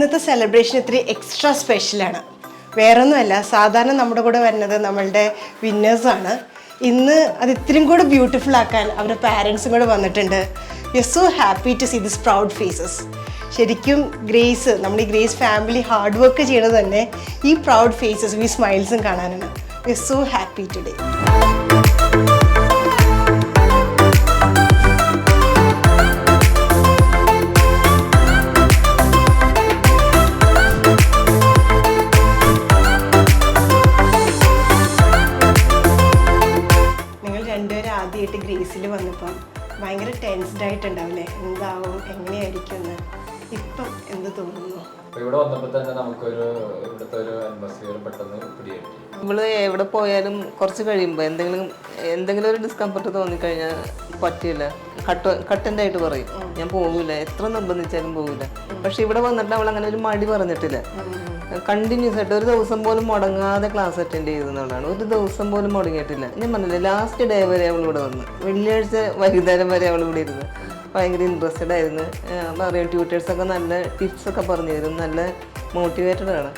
ഇന്നത്തെ സെലിബ്രേഷൻ ഇത്തിരി എക്സ്ട്രാ സ്പെഷ്യലാണ് വേറൊന്നുമല്ല സാധാരണ നമ്മുടെ കൂടെ വരുന്നത് നമ്മളുടെ വിന്നേഴ്സാണ് ഇന്ന് അത് ഇത്രയും കൂടെ ബ്യൂട്ടിഫുൾ ആക്കാൻ അവരുടെ പാരൻസും കൂടെ വന്നിട്ടുണ്ട്. You so happy to see this proud faces ശരിക്കും ഗ്രേസ് നമ്മുടെ ഈ ഗ്രേസ് ഫാമിലി ഹാർഡ് വർക്ക് ചെയ്യണത് തന്നെ ഈ പ്രൗഡ് ഫേസസും ഈ സ്മൈൽസും കാണാനാണ്. യു സോ ഹാപ്പി ടുഡേ രണ്ടുപേരും ആദ്യമായിട്ട് ഗ്രീസിൽ വന്നപ്പം ഭയങ്കര ടെൻസ്ഡ് ആയിട്ടുണ്ടാവില്ലേ? എന്താവും? എങ്ങനെയായിരിക്കും എന്ന് ഇപ്പം എന്ത് തോന്നുന്നു? ഇവിടെ വന്നപ്പോൾ തന്നെ നമുക്കൊരു ഇവിടുത്തെ ഒരു അറ്റ്മോസ്ഫിയർ പെട്ടെന്ന് പിടികിട്ടി. നമ്മൾ എവിടെ പോയാലും കുറച്ച് കഴിയുമ്പോൾ എന്തെങ്കിലും എന്തെങ്കിലും ഒരു ഡിസ്കംഫർട്ട് തോന്നിക്കഴിഞ്ഞാൽ പറ്റില്ല കട്ട് കട്ടന്റെ ആയിട്ട് പറയും. ഞാൻ പോകില്ല എത്ര നിർബന്ധിച്ചാലും പോകില്ല പക്ഷെ ഇവിടെ വന്നിട്ട് അവൾ അങ്ങനെ ഒരു മടി പറഞ്ഞിട്ടില്ല. കണ്ടിന്യൂസ് ആയിട്ട് ഒരു ദിവസം പോലും മുടങ്ങാതെ ക്ലാസ് അറ്റൻഡ് ചെയ്തെന്നുള്ളതാണ് ഒരു ദിവസം പോലും മുടങ്ങിയിട്ടില്ല. ഞാൻ പറഞ്ഞില്ല ലാസ്റ്റ് ഡേ വരെ അവൾ ഇവിടെ വന്നു. വെള്ളിയാഴ്ച വൈകുന്നേരം വരെ അവൾ ഇവിടെ ഇരുന്ന്. ഭയങ്കര ഇൻട്രസ്റ്റഡ് ആയിരുന്നു. പറയും ട്യൂട്ടേഴ്സൊക്കെ നല്ല ടിപ്സൊക്കെ പറഞ്ഞു തരും നല്ല മോട്ടിവേറ്റഡ് ആണ്.